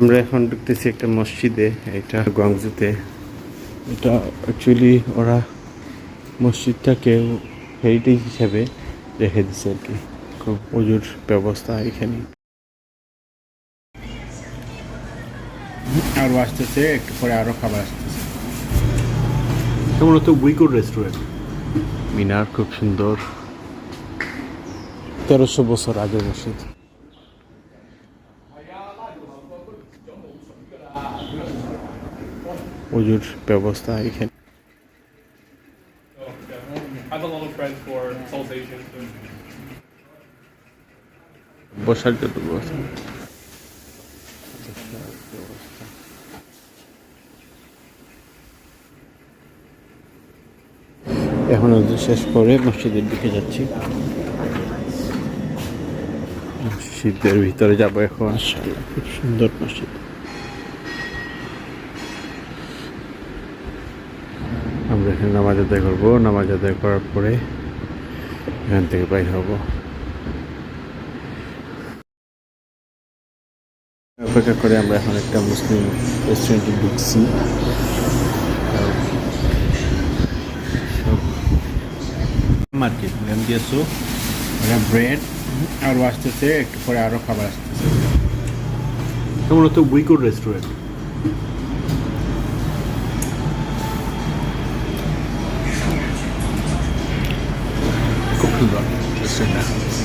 আমরা এখন ঢুকতেছি একটা মসজিদে এটা গংজুতে এটা অ্যাকচুয়ালি ওরা মসজিদটাকে হেরিটেজ হিসাবে রেখে দিচ্ছে আর কি। খুব প্রচুর ব্যবস্থা এখানে। আরও আসতেছে একটু পরে আরও খাবার আসতেছে। মূলত উইকুর রেস্টুরেন্ট। মিনার খুব সুন্দর। তেরোশো বছর আগের মসজিদ। প্রচুর ব্যবস্থা এখানে. বসার জন্য ব্যবস্থা। এখন শেষ করে মসজিদের দিকে যাচ্ছি। মসজিদের ভিতরে যাব এখন। খুব সুন্দর মসজিদ। আমরা এখানে নামাজ আদায় করব। নামাজ আদায় করার পরে এখান থেকে বাইর হব। অপেক্ষা করে আমরা এখন একটা মুসলিম রেস্টুরেন্টে ঢুকছি। মার্কেট লেম দিয়েছ? এটা ব্রেড আরও আসতেছে একটু পরে আরও খাবার আসতেছে। মূলত উইকুর রেস্টুরেন্ট খুব সুন্দর রেস্টুরেন্টটা